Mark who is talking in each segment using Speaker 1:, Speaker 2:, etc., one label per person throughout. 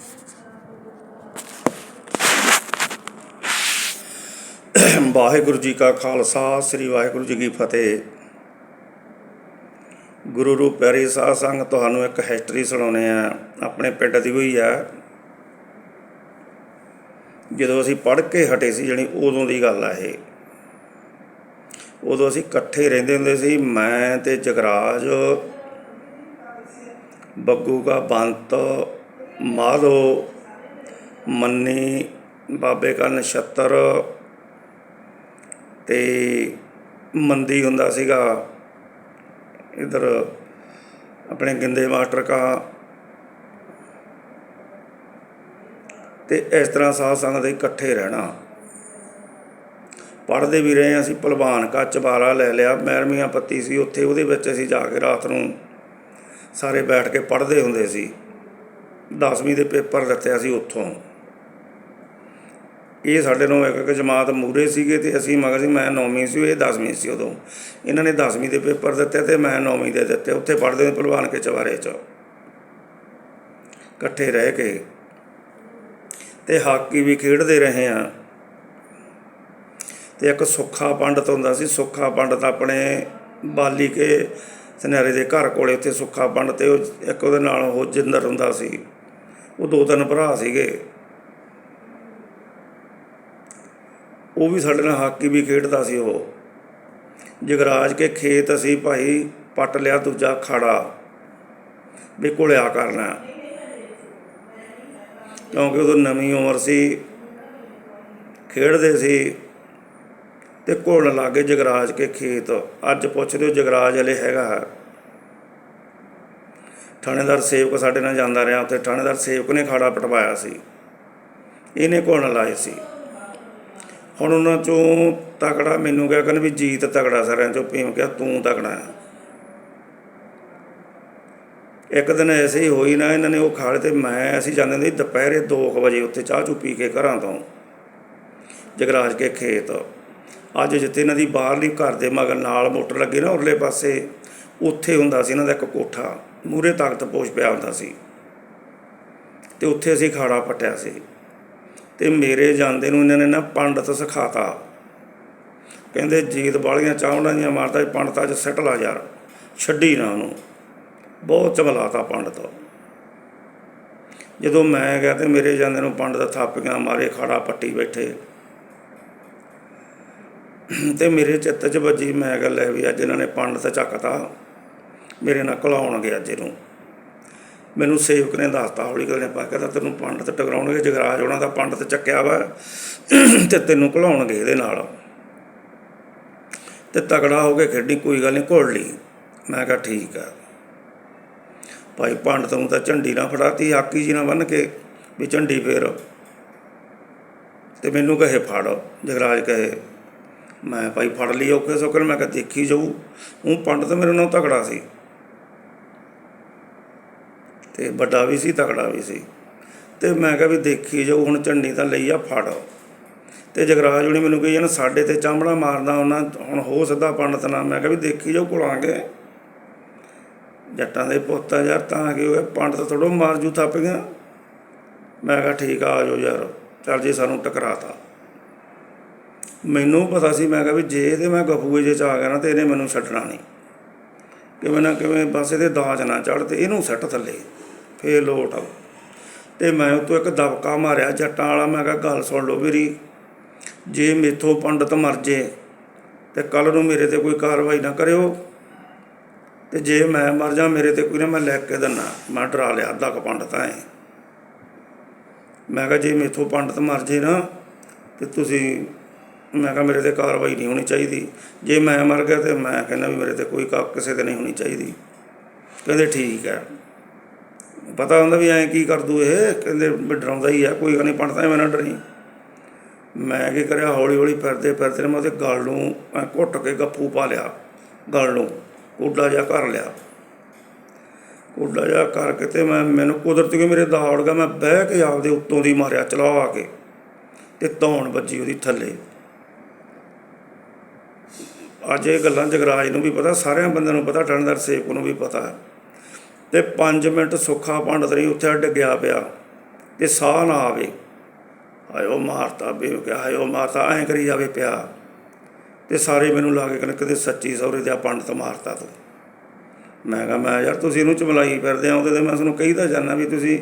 Speaker 1: ਵਾਹਿਗੁਰੂ ਜੀ ਕਾ ਖਾਲਸਾ, ਸ੍ਰੀ ਵਾਹਿਗੁਰੂ ਜੀ ਕੀ ਫਤਿਹ। ਗੁਰੂ ਰੂਪ ਪਿਆਰੀ ਸਾਧ ਸੰਗ ਤੁਹਾਨੂੰ ਇੱਕ ਹਿਸਟਰੀ ਸੁਣਾਉਣੇ ਆ ਆਪਣੇ ਪਿੰਡ ਦੀ ਹੋਈ ਆ ਜਦੋਂ ਅਸੀਂ ਪੜ੍ਹ ਕੇ ਹਟੇ ਸੀ, ਜਣੀ ਉਦੋਂ ਦੀ ਗੱਲ ਆ ਇਹ। ਉਦੋਂ ਅਸੀਂ ਇਕੱਠੇ ਰਹਿੰਦੇ ਹੁੰਦੇ ਸੀ, ਮੈਂ ਤੇ ਜਗਰਾਜ, ਬੱਗੂ ਕਾ ਬੰਤ ਮਾਧੋ, ਮੰਨੀ, ਬਾਬੇ ਕਾ ਨਛੱਤਰ ਤੇ ਮੰਦੀ ਹੁੰਦਾ ਸੀਗਾ। ਇਧਰ ਆਪਣੇ ਗਿੰਦੇ ਮਾਸਟਰ ਕਾ। ਤੇ ਇਸ ਤਰ੍ਹਾਂ ਸਾਧ ਸੰਗਤ ਦੇ ਇਕੱਠੇ ਰਹਿਣਾ। ਪੜ੍ਹਦੇ ਵੀ ਰਹੇ ਅਸੀਂ, ਭਲਵਾਨ ਕਾ ਚਬਾਰਾ ਲੈ ਲਿਆ। ਮਹਿਰਮੀਆਂ ਪੱਤੀ ਸੀ, ਉੱਥੇ ਉਹਦੇ ਵਿੱਚ ਅਸੀਂ ਜਾ ਕੇ ਰਾਤ ਨੂੰ ਸਾਰੇ ਬੈਠ ਕੇ ਪੜ੍ਹਦੇ ਹੁੰਦੇ ਸੀ। 10ਵੀਂ ਦੇ ਪੇਪਰ ਦਿੱਤੇ ਸੀ ਉੱਥੋਂ। ਇਹ ਸਾਡੇ ਨੂੰ ਇੱਕ ਇੱਕ ਜਮਾਤ ਮੂਰੇ ਸੀਗੇ ਤੇ ਅਸੀਂ ਮਗਰ ਸੀ, ਮੈਂ 9ਵੀਂ ਸੀ, ਇਹ 10ਵੀਂ ਸੀ ਉਦੋਂ। ਇਹਨਾਂ ਨੇ 10ਵੀਂ ਦੇ ਪੇਪਰ ਦਿੱਤੇ ਤੇ ਮੈਂ 9ਵੀਂ ਦੇ ਦਿੱਤੇ। ਉੱਥੇ ਪੜ੍ਹਦੇ ਹੁੰਦੇ ਭਲਵਾਨ ਕੇ ਚਵਾਰੇ 'ਚ। ਇਕੱਠੇ ਰਹਿ ਕੇ। ਤੇ ਹਾਕੀ ਵੀ ਖੇਡਦੇ ਰਹੇ ਆ ਤੇ ਇੱਕ ਸੁੱਖਾ ਪੰਡਤ ਹੁੰਦਾ ਸੀ, ਸੁੱਖਾ ਪੰਡਤ ਆਪਣੇ ਬਾਲੀ ਕੇ ਸਨਿਆਰੇ ਦੇ ਘਰ ਕੋਲੇ ਉੱਥੇ ਸੁੱਖਾ ਪੰਡਤ ਤੇ ਉਹ ਇੱਕ ਉਹਦੇ ਨਾਲ ਉਹ ਜਿੰਦਰ ਹੁੰਦਾ ਸੀ। ਉਹ ਦੋ ਤਿੰਨ ਭਰਾ ਸੀਗੇ। ਉਹ ਵੀ ਸਾਡੇ ਨਾਲ ਹਾਕੀ ਵੀ ਖੇਡਦਾ ਸੀ ਉਹ। ਜਗਰਾਜ ਕੇ ਖੇਤ ਅਸੀਂ ਭਾਈ ਪੱਟ ਲਿਆ ਦੂਜਾ ਖਾੜਾ ਵੀ ਘੁਲਿਆ ਕਰਨਾ। ਕਿਉਂਕਿ ਉਦੋਂ ਨਵੀਂ ਉਮਰ ਸੀ, ਖੇਡਦੇ ਸੀ ਤੇ ਘੁਲਣ ਲੱਗੇ ਜਗਰਾਜ ਕੇ ਖੇਤ। ਅੱਜ ਪੁੱਛਦੇ ਹੋ ਜਗਰਾਜ ਹਲੇ ਹੈਗਾ ਥਾਣੇਦਾਰ ਸੇਵਕ ਸਾਡੇ ਨਾਲ ਜਾਂਦਾ ਰਿਹਾ ਉੱਥੇ ਥਾਣੇਦਾਰ ਸੇਵਕ ਨੇ ਖਾੜਾ ਪਟਵਾਇਆ ਸੀ। ਇਹਨੇ ਘੁਲਣ ਲਾਏ ਸੀ। ਹੁਣ ਉਹਨਾਂ ਚੋਂ ਤਕੜਾ ਮੈਨੂੰ ਕਿਹਾ ਕਹਿੰਦੇ ਵੀ ਜੀਤ ਤਕੜਾ ਸਾਰਿਆਂ ਚੋਂ ਭੀਮ ਕਿਹਾ ਤੂੰ ਤਕੜਾ ਹੈ ਇੱਕ ਦਿਨ ਐਸੇ ਹੀ ਹੋਈ ਨਾ ਇਹਨਾਂ ਨੇ ਉਹ ਖਾਲੇ ਤੇ ਮੈਂ ਅਸੀਂ ਜਾਂਦੇ ਹੁੰਦੇ ਸੀ ਦੁਪਹਿਰੇ 2 ਵਜੇ ਉੱਥੇ ਚਾਹ ਚੂ ਪੀ ਕੇ ਘਰਾਂ ਤੋਂ, ਜਗਰਾਜ ਕੇ ਖੇਤ। ਅੱਜ ਜਿੱਥੇ ਇਹਨਾਂ ਦੀ ਬਾਹਰਲੀ ਘਰ ਦੇ ਮਗਰ ਨਾਲ ਮੋਟਰ ਲੱਗੇ ਨਾ ਉਰਲੇ ਪਾਸੇ, ਉੱਥੇ ਹੁੰਦਾ ਸੀ ਇਹਨਾਂ ਦਾ ਇੱਕ ਕੋਠਾ। ਮੂਰੇ ਤਾਕਤ ਪੋਸ਼ ਪਿਆ ਹੁੰਦਾ ਸੀ। ਤੇ ਉੱਥੇ ਅਸੀਂ ਖਾੜਾ ਪਟਿਆ ਸੀ। ਤੇ ਮੇਰੇ ਜਾਂਦੇ ਨੂੰ ਇਹਨਾਂ ਨੇ ਨਾ ਪੰਡਤ ਸਿਖਾਤਾ। ਕਹਿੰਦੇ, ਜੀਤ ਵਾਲੀਆਂ ਚਾਵੜਾਂ ਦੀਆਂ ਮਾਰਦਾ ਪੰਡਤਾਂ 'ਚ ਸੱਟ ਲਾ ਯਾਰ। ਛੱਡੀ ਨਾ ਉਹਨੂੰ। ਬਹੁਤ ਚਮਲਾਤਾ ਪੰਡਤ ਜਦੋਂ ਮੈਂ ਗਿਆ ਤੇ ਮੇਰੇ ਜਾਂਦੇ ਨੂੰ ਪੰਡਤ ਥਾਪੀਆਂ ਮਾਰੇ ਖਾੜਾ ਪੱਟੀ ਬੈਠੇ। ਤੇ ਮੇਰੇ ਚਿੱਤ 'ਚ ਵੱਜੀ, ਮੈਂ ਗੱਲ ਹੈ ਵੀ ਅੱਜ ਇਹਨਾਂ ਨੇ ਪੰਡਤ ਚੱਕਤਾ। ਮੇਰੇ ਨਾਲ ਘਲਾਉਣਗੇ ਅੱਜ ਇਹਨੂੰ। ਮੈਨੂੰ ਸੇਵਕ ਨੇ ਦੱਸਤਾ ਹੌਲੀ ਗੱਲ ਨੇ ਪਾ ਕਹਿੰਦਾ ਤੈਨੂੰ ਪੰਡਤ ਟਕਰਾਉਣਗੇ, ਜਗਰਾਜ ਉਹਨਾਂ ਦਾ ਪੰਡਤ ਚੱਕਿਆ ਵਾ, ਤੇ ਤੈਨੂੰ ਘਲਾਉਣਗੇ ਇਹਦੇ ਨਾਲ। ਤੇ ਤਗੜਾ ਹੋ ਕੇ ਖੇਡੀ, ਕੋਈ ਗੱਲ ਨਹੀਂ ਘੋੜ ਲਈ। ਮੈਂ ਕਿਹਾ ਠੀਕ ਆ। ਭਾਈ ਪੰਡਤ ਨੂੰ ਤਾਂ ਝੰਡੀ ਨਾ ਫੜਾਤੀ ਆਕੀ ਜੀ ਨਾਲ ਬੰਨ ਕੇ, ਵੀ ਝੰਡੀ ਫੇਰ। ਤੇ ਮੈਨੂੰ ਕਹੇ ਫੜ, ਜਗਰਾਜ ਕਹੇ, ਮੈਂ ਭਾਈ ਫੜ ਲਈ ਔਖੇ ਸੌਖੇ ਮੈਂ ਕਿਹਾ ਦੇਖੀ ਜਾਊ। ਉਹ ਪੰਡਤ ਮੇਰੇ ਨਾਲ ਤਗੜਾ ਸੀ। ਤੇ ਵੱਡਾ ਵੀ ਸੀ, ਤਕੜਾ ਵੀ ਸੀ। ਤੇ ਮੈਂ ਕਿਹਾ ਵੀ ਦੇਖੀ ਜਾਓ, ਹੁਣ ਝੰਡੀ ਤਾਂ ਲਈ ਆ, ਫੜ। ਤੇ ਜਗਰਾਜ ਉਹਨੇ ਮੈਨੂੰ ਕਹੀ ਨਾ ਸਾਡੇ ਤੇ ਚਾਂਬੜਾ ਮਾਰਦਾ, ਉਹਨਾਂ ਹੁਣ ਹੋ ਸਿੱਧਾ ਪੰਡਤ ਨਾ ਮੈਂ ਕਿਹਾ ਵੀ ਦੇਖੀ ਜਾਓ ਕੋਲਾਂਗੇ ਜੱਟਾਂ ਦੇ ਪੁੱਤ ਆ ਯਾਰ, ਤਾਂ ਕਿ ਉਹ ਪੰਡਤ ਥੋੜੋ ਮਾਰ ਜੂ ਥੱਪ ਗਿਆ। ਮੈਂ ਕਿਹਾ ਠੀਕ ਆ ਆ ਜਾਓ ਯਾਰ। ਚੱਲ ਜੀ, ਸਾਨੂੰ ਟਕਰਾਤਾ। ਮੈਨੂੰ ਪਤਾ ਸੀ, ਮੈਂ ਕਿਹਾ ਵੀ ਜੇ ਇਹਦੇ ਮੈਂ ਗਫੂਏ ਜੇ ਚ ਆ ਗਿਆ ਨਾ, ਤੇ ਇਹਨੇ ਮੈਨੂੰ ਛੱਡਣਾ ਨਹੀਂ। ਕਿਵੇਂ ਨਾ ਕਿਵੇਂ ਬਸ ਇਹਦੇ ਦਾਜ ਨਾ ਚੜ ਤੇ ਇਹਨੂੰ ਸੱਟ ਥੱਲੇ। ਫੇਰ ਲੋਟ ਆਓ ਤੇ ਮੈਂ ਉਹ ਤੋਂ ਇੱਕ ਦਬਕਾ ਮਾਰਿਆ ਜੱਟਾਂ ਵਾਲਾ, ਮੈਂ ਕਿਹਾ, ਗੱਲ ਸੁਣ ਲਓ ਵੀਰੀ ਜੇ ਮੇਥੋਂ ਪੰਡਤ ਮਰ ਜੇ ਤੇ ਕੱਲ ਨੂੰ ਮੇਰੇ ਤੇ ਕੋਈ ਕਾਰਵਾਈ ਨਾ ਕਰਿਓ ਤੇ ਜੇ ਮੈਂ ਮਰ ਜਾ ਮੇਰੇ ਤੇ ਕੋਈ ਨਾ, ਮੈਂ ਲੈ ਕੇ ਦਿੰਨਾ, ਮੈਂ ਡਰਾ ਲਿਆ ਅੱਧਾ ਕੁ ਪੰਡਤ ਐ। ਮੈਂ ਕਿਹਾ, ਜੇ ਮੇਥੋਂ ਪੰਡਤ ਮਰ ਜੇ ਨਾ ਤੇ ਤੁਸੀਂ, ਮੈਂ ਕਿਹਾ, ਮੇਰੇ ਤੇ ਕਾਰਵਾਈ ਨਹੀਂ ਹੋਣੀ ਚਾਹੀਦੀ। ਜੇ ਮੈਂ ਮਰ ਗਿਆ ਤੇ ਮੈਂ ਕਹਿੰਦਾ ਵੀ ਮੇਰੇ ਤੇ ਕੋਈ ਕਿਸੇ ਤੇ ਨਹੀਂ ਹੋਣੀ ਚਾਹੀਦੀ। ਕਹਿੰਦੇ ਠੀਕ ਹੈ। ਪਤਾ ਹੁੰਦਾ ਵੀ ਐਂ ਕੀ ਕਰ ਦੂ ਇਹ? ਕਹਿੰਦੇ ਵੀ ਡਰਾਉਂਦਾ ਹੀ ਆ, ਕੋਈ ਗੱਲ ਨਹੀਂ ਪੰਡਤਾਂ ਮੈਂ ਨਾ ਡਰੀ। ਮੈਂ ਕੀ ਕਰਿਆ ਹੌਲੀ ਹੌਲੀ ਫਿਰਦੇ ਫਿਰਦੇ ਮੈਂ ਉਹਦੇ ਗਲ ਨੂੰ ਘੁੱਟ ਕੇ ਗੱਫੂ ਪਾ ਲਿਆ, ਗਲ ਨੂੰ, ਕੋਡਾ ਜਿਹਾ ਕਰ ਲਿਆ। ਕੋਡਾ ਜਿਹਾ ਕਰਕੇ ਤੇ ਮੈਂ, ਮੈਨੂੰ ਕੁਦਰਤ ਕਿ ਮੇਰੇ ਦੌੜ ਗਿਆ ਮੈਂ ਬਹਿ ਕੇ ਆਪਦੇ ਉੱਤੋਂ ਦੀ ਮਾਰਿਆ ਚਲਾ ਕੇ ਤੇ ਧੌਣ ਵੱਜੀ ਉਹਦੀ ਥੱਲੇ। ਅੱਜ ਇਹ ਗੱਲਾਂ ਜਗਰਾਜ ਨੂੰ ਵੀ ਪਤਾ, ਸਾਰਿਆਂ ਬੰਦਿਆਂ ਨੂੰ ਪਤਾ ਠੰਡਰ ਸੇਵਕ ਨੂੰ ਵੀ ਪਤਾ। ਹੈ ਤੇ 5 ਮਿੰਟ ਸੁੱਖਾ ਪੰਡਤ ਰਹੀ ਉੱਥੇ ਡਿੱਗਿਆ ਪਿਆ ਤੇ ਸਾਹ ਨਾ ਆਵੇ। ਹਾਇਓ ਮਾਰਤਾ ਬੇ ਕਿ ਹਾਇਓ ਮਾਰਤਾ ਐਂ ਕਰੀ ਜਾਵੇ ਪਿਆ। ਤੇ ਸਾਰੇ ਮੈਨੂੰ ਲਾ ਕੇ ਕਹਿੰਦੇ ਕਦੇ ਸੱਚੀ ਸੌਰੇ ਦੇ ਪੰਡਤ ਮਾਰਤਾ ਤੂੰ। ਮੈਂ ਕਿਹਾ, ਮੈਂ ਯਾਰ ਤੁਸੀਂ ਇਹਨੂੰ ਚਮਲਾਈ ਫਿਰਦੇ ਆ ਉਹਦੇ ਤੇ ਮੈਂ ਤੁਹਾਨੂੰ ਕਹੀਦਾ ਜਾਂਦਾ ਵੀ ਤੁਸੀਂ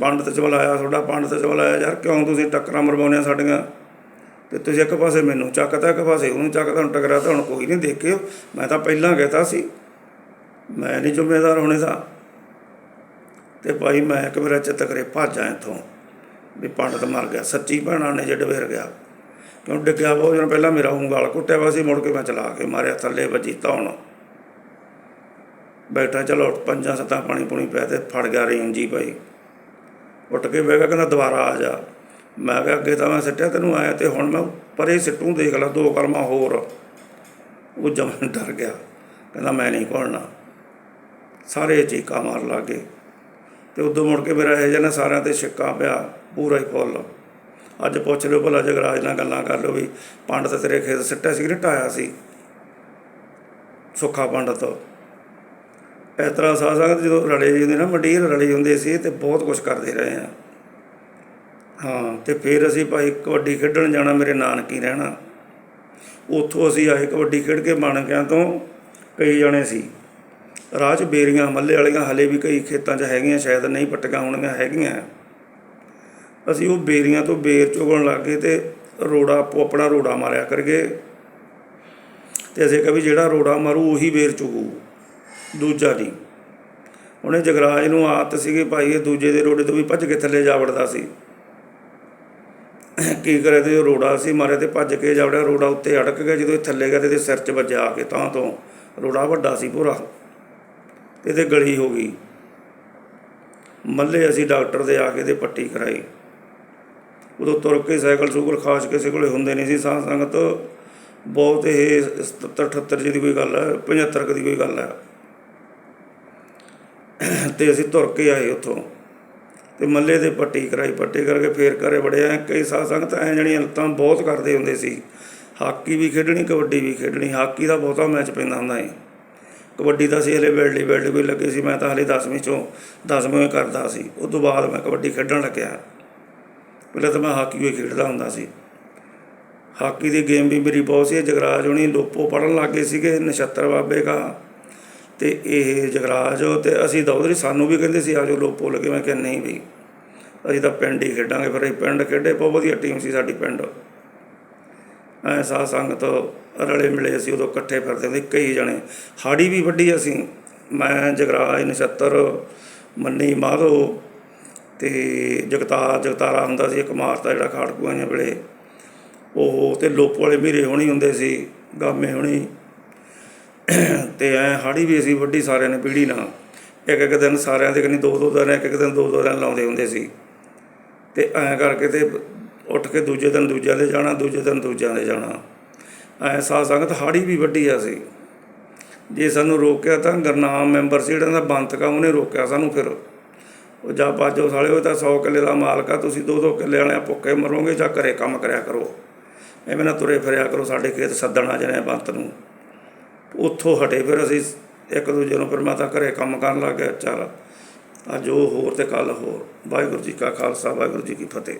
Speaker 1: ਪੰਡਤ ਚਮਲਾਇਆ ਤੁਹਾਡਾ ਪੰਡਤ ਚਮਲਾਇਆ ਯਾਰ ਕਿਉਂ ਤੁਸੀਂ ਟੱਕਰਾਂ ਮਰਵਾਉਂਦੇ ਆ ਸਾਡੀਆਂ? ਤੇ ਤੁਸੀਂ ਇੱਕ ਪਾਸੇ ਮੈਨੂੰ ਚੱਕਦਾ ਇੱਕ ਪਾਸੇ ਉਹਨੂੰ ਚੱਕਦਾ ਹੁਣ ਟਕਰਾ ਤਾਂ ਹੁਣ ਕੋਈ ਨਹੀਂ ਦੇਖਿਓ। ਮੈਂ ਤਾਂ ਪਹਿਲਾਂ ਕਹਿਤਾ ਸੀ। ਮੈਂ ਨਹੀਂ ਜ਼ਿੰਮੇਦਾਰ ਹੋਣੇ ਦਾ ਤੇ ਭਾਈ ਮੈਂ ਇੱਕ ਮੇਰਾ ਚਿੱਤ ਕਰੇ ਭਾਜਾਂ ਇੱਥੋਂ, ਵੀ ਪੰਡਤ ਮਰ ਗਿਆ, ਸੱਚੀ ਭੈਣਾਂ ਨੇ ਜੇ ਡਵੇਰ ਗਿਆ। ਕਿਉਂ ਡਿੱਗਿਆ ਬਹੁਤ ਦਿਨ ਪਹਿਲਾਂ ਮੇਰਾ ਉਂਗਲ ਕੁੱਟਿਆ ਵਾ ਸੀ, ਮੁੜ ਕੇ ਮੈਂ ਚਲਾ ਕੇ ਮਾਰਿਆ, ਥੱਲੇ ਵੱਜੀ ਧੌਣ। ਬੈਠਾ, ਚਲੋ ਪੰਜਾਂ ਸੱਤਾਂ ਪਾਣੀ ਪੂਣੀ ਪਿਆ ਤੇ ਫੜ ਗਿਆ ਰੇਂਜ ਜੀ ਭਾਈ। ਉੱਠ ਕੇ ਬਹਿ ਗਿਆ ਕਹਿੰਦਾ ਦੁਬਾਰਾ ਆ ਜਾ। ਮੈਂ ਕਿਹਾ, ਅੱਗੇ ਤਾਂ ਮੈਂ ਸਿੱਟਿਆ ਤੈਨੂੰ ਆਇਆ ਤੇ ਹੁਣ ਮੈਂ ਪਰੇ ਸਿੱਟੂ, ਦੇਖ ਲਾ, ਦੋ ਕਰਮਾ ਹੋਰ। ਉਹ ਜਮਨ ਡਰ ਗਿਆ। ਕਹਿੰਦਾ, ਮੈਂ ਨਹੀਂ ਘੋਲਣਾ ਸਾਰੇ ਚੀਕਾਂ ਮਾਰ ਲੱਗੇ ਤੇ ਉਦੋਂ ਮੁੜ ਕੇ ਮੇਰਾ ਇਹ ਜਿਹਾ ਨਾ ਸਾਰਿਆਂ ਤੇ ਛਿੱਕਾ ਪਿਆ, ਪੂਰਾ ਹੀ ਫੁੱਲ। ਅੱਜ ਪੁੱਛ ਲਿਓ ਭਲਾ ਜਗਰਾਜ ਨਾਲ ਗੱਲਾਂ ਕਰ ਲਿਓ ਵੀ ਪੰਡਤ ਤੇਰੇ ਖੇਤ ਸਿੱਟਿਆ ਸੀ ਕਿ ਸੀ? ਸੁੱਖਾ ਪੰਡਤ। ਇਸ ਤਰ੍ਹਾਂ ਸਾਧ ਸੰਗਤ ਜਦੋਂ ਰਲੇ ਹੁੰਦੇ ਨਾ ਮੰਡੀਰ ਰਲੇ ਹੁੰਦੇ ਸੀ ਤੇ ਬਹੁਤ ਕੁਝ ਕਰਦੇ ਰਹੇ ਆ। ਹਾਂ, ਤੇ ਫਿਰ ਅਸੀਂ ਭਾਈ ਕਬੱਡੀ ਖੇਡਣ ਜਾਣਾ ਮੇਰੇ ਨਾਨਕੀ ਰਹਿਣਾ। ਉੱਥੋਂ ਅਸੀਂ ਆਏ ਕਬੱਡੀ ਖੇਡ ਕੇ ਮਾਣਕਿਆਂ ਤੋਂ ਕਈ ਜਣੇ ਸੀ। ਰਾਹ 'ਚ ਬੇਰੀਆਂ ਮੱਲੇ ਵਾਲੀਆਂ ਹਲੇ ਵੀ ਕਈ ਖੇਤਾਂ 'ਚ ਹੈਗੀਆਂ, ਸ਼ਾਇਦ ਨਹੀਂ ਪੱਟੀਆਂ ਹੋਣੀਆਂ ਹੈਗੀਆਂ। ਅਸੀਂ ਉਹ ਬੇਰੀਆਂ ਤੋਂ ਬੇਰ ਚੁਗਣ ਲੱਗੇ ਤੇ ਰੋੜਾ ਆਪੋ ਆਪਣਾ ਰੋੜਾ ਮਾਰਿਆ ਕਰਗੇ ਤੇ ਅਸੀਂ ਕਿਹਾ ਵੀ ਜਿਹੜਾ ਰੋੜਾ ਮਾਰੂ, ਉਹੀ ਬੇਰ ਚੁਗੂ, ਦੂਜਾ ਨਹੀਂ। ਉਹਨੇ ਜਗਰਾਜ ਨੂੰ ਆਤ ਸੀਗੀ ਭਾਈ, ਇਹ ਦੂਜੇ ਦੇ ਰੋੜੇ ਤੋਂ ਵੀ ਭੱਜ ਕੇ ਥੱਲੇ ਜਾ ਵੜਦਾ ਸੀ। ਕੀ ਕਰੇ ਤੇ ਉਹ ਰੋੜਾ ਸੀ ਮਾਰੇ ਤੇ ਭੱਜ ਕੇ ਜਾ ਵੜਿਆ, ਰੋੜਾ ਉੱਤੇ ਅੜਕ ਗਿਆ, ਜਦੋਂ ਇਹ ਥੱਲੇ ਗਿਆ ਤੇ ਇਹਦੇ ਸਿਰ 'ਚ ਵੱਜਿਆ ਆ ਕੇ ਤਾਂ ਤੋਂ। ਰੋੜਾ ਵੱਡਾ ਸੀ ਪੂਰਾ। ਇਹਦੇ ਗਲੀ ਹੋ ਗਈ। ਮੱਲੇ ਅਸੀਂ ਡਾਕਟਰ ਦੇ ਆ ਕੇ ਤੇ ਪੱਟੀ ਕਰਾਈ। ਉਦੋਂ ਤੁਰ ਕੇ ਸਾਈਕਲ ਸੂਕਲ ਖਾਸ ਕਿਸੇ ਕੋਲੇ ਹੁੰਦੇ ਨਹੀਂ ਸੀ। ਸਾਧ ਸੰਗਤ ਬਹੁਤ ਇਹ 77 78 ਜੀ ਦੀ ਕੋਈ ਗੱਲ ਹੈ 75 ਕੁ ਦੀ ਕੋਈ ਗੱਲ ਹੈ। ਤੇ ਅਸੀਂ ਤੁਰ ਕੇ ਆਏ ਉੱਥੋਂ। ਤੇ ਮੱਲੇ ਦੇ ਪੱਟੀ ਕਰਾਈ। ਪੱਟੀ ਕਰਕੇ ਫੇਰ ਕਰੇ ਬੜੇ ਆ ਕਈ ਸਾਧ ਸੰਗਤ ਐ ਜਣੀਆਂ ਲੱਤਾਂ ਬਹੁਤ ਕਰਦੇ ਹੁੰਦੇ ਸੀ। ਹਾਕੀ ਵੀ ਖੇਡਣੀ, ਕਬੱਡੀ ਵੀ ਖੇਡਣੀ। ਹਾਕੀ ਦਾ ਬਹੁਤਾ ਮੈਚ ਪੈਂਦਾ ਹੁੰਦਾ ਸੀ। ਕਬੱਡੀ ਦਾ ਸੀ, ਹਲੇ ਬੈਲਡੀ ਬੈਲਡੀ ਕੋਈ ਲੱਗੇ ਸੀ, ਮੈਂ ਤਾਂ ਹਲੇ 10ਵੀਂ ਚੋਂ 10ਵੀਂ ਕਰਦਾ ਸੀ। ਉਸ ਤੋਂ ਬਾਅਦ ਮੈਂ ਕਬੱਡੀ ਖੇਡਣ ਲੱਗਿਆ। ਪਹਿਲਾਂ ਤਾਂ ਮੈਂ ਹਾਕੀ ਵੀ ਖੇਡਦਾ ਹੁੰਦਾ ਸੀ। ਹਾਕੀ ਦੀ ਗੇਮ ਵੀ ਮੇਰੀ ਬਹੁਤ ਸੀ ਜਗਰਾਜ ਹੁਣੀ ਲੋਪੋ ਪੜਨ ਲੱਗੇ ਸੀਗੇ, ਨਛੱਤਰ ਬਾਬੇ ਕਾ। ਤੇ ਇਹ ਜਗਰਾਜ, ਤੇ ਅਸੀਂ ਦੌਦਰੀ ਸਾਨੂੰ ਵੀ ਕਹਿੰਦੇ ਸੀ ਆਜੋ ਲੋਪੋ ਲੱਗੇ, ਮੈਂ ਕਿਹਾ ਨਹੀਂ ਵੀ ਅਸੀਂ ਤਾਂ ਪਿੰਡ ਹੀ ਖੇਡਾਂਗੇ, ਫਿਰ ਅਸੀਂ ਪਿੰਡ ਖੇਡੇ, ਬਹੁਤ ਵਧੀਆ ਟੀਮ ਸੀ ਸਾਡੀ ਪਿੰਡ। ਐ ਸਾਧ ਸੰਗਤ ਰਲੇ ਮਿਲੇ ਅਸੀਂ ਉਦੋਂ ਇਕੱਠੇ ਫਿਰਦੇ ਹੁੰਦੇ, ਕਈ ਜਣੇ। ਹਾੜੀ ਵੀ ਵੱਡੀ ਅਸੀਂ, ਮੈਂ, ਜਗਰਾਜ, ਨਛੱਤਰ, ਮੰਨੀ, ਮਾਧੋ ਤੇ ਜਗਤਾਰ ਜਗਤਾਰਾ ਹੁੰਦਾ ਸੀ, ਇੱਕ ਮਾਰਤਾ ਜਿਹੜਾ ਖਾੜਕੂਆਂ ਵੇਲੇ। ਉਹ ਤੇ ਲੋਪ ਵਾਲੇ ਮੀਰੇ ਹੋਣੀ ਹੁੰਦੇ ਸੀ, ਗਾਮੇ ਹੋਣੀ। ਤੇ ਐ ਹਾੜੀ ਵੀ ਅਸੀਂ ਵੱਡੀ ਸਾਰਿਆਂ ਨੇ ਪੀੜੀ ਨਾਲ। ਇੱਕ ਇੱਕ ਦਿਨ ਸਾਰਿਆਂ ਦੇ ਕਨੀ ਦੋ ਦੋ ਦਿਨ, ਇੱਕ ਇੱਕ ਦਿਨ ਦੋ ਦੋ ਦਿਨ ਲਾਉਂਦੇ ਹੁੰਦੇ ਸੀ। ਤੇ ਐਂ ਕਰਕੇ ਤੇ ਉੱਠ ਕੇ ਦੂਜੇ ਦਿਨ ਦੂਜਿਆਂ ਦੇ ਜਾਣਾ, ਦੂਜੇ ਦਿਨ ਦੂਜਿਆਂ ਦੇ ਜਾਣਾ। ਐ ਸਾਧ ਸੰਗਤ ਹਾੜੀ ਵੀ ਵੱਡੀ ਆ ਸੀ। ਜੇ ਸਾਨੂੰ ਰੋਕਿਆ ਤਾਂ ਗਰਨਾਮ ਮੈਂਬਰ ਸੀ, ਜਿਹੜਾ ਦਾ ਬੰਤਕਾ ਉਹਨੇ ਰੋਕਿਆ ਸਾਨੂੰ ਫਿਰ। ਉਹ ਜਾ ਬਾਜੋ ਸਾਲੇ ਉਹ ਤਾਂ 100 ਕਿੱਲੇ ਦਾ ਮਾਲਕ ਆ, ਤੁਸੀਂ ਦੋ ਦੋ ਕਿੱਲੇ ਵਾਲਿਆਂ ਭੁੱਖੇ ਮਰੋਗੇ ਜਾਂ ਘਰੇ ਕੰਮ ਕਰਿਆ ਕਰੋ। ਐਵੇਂ ਨਾ ਤੁਰੇ ਫਿਰਿਆ ਕਰੋ ਸਾਡੇ ਖੇਤ ਸੱਦਣ ਆ ਜਣੇ ਬੰਤ ਨੂੰ। ਉੱਥੋਂ ਹਟੇ ਫਿਰ ਅਸੀਂ ਇੱਕ ਦੂਜੇ ਨੂੰ ਫਿਰ ਮੈਂ ਤਾਂ ਘਰੇ ਕੰਮ ਕਰਨ ਲੱਗ ਗਿਆ, ਚੱਲ। ਅੱਜ ਉਹ ਹੋਰ ਤੇ ਕੱਲ ਹੋਰ। ਵਾਹਿਗੁਰੂ ਜੀ ਕਾ ਖਾਲਸਾ, ਵਾਹਿਗੁਰੂ ਜੀ ਕੀ ਫਤਿਹ।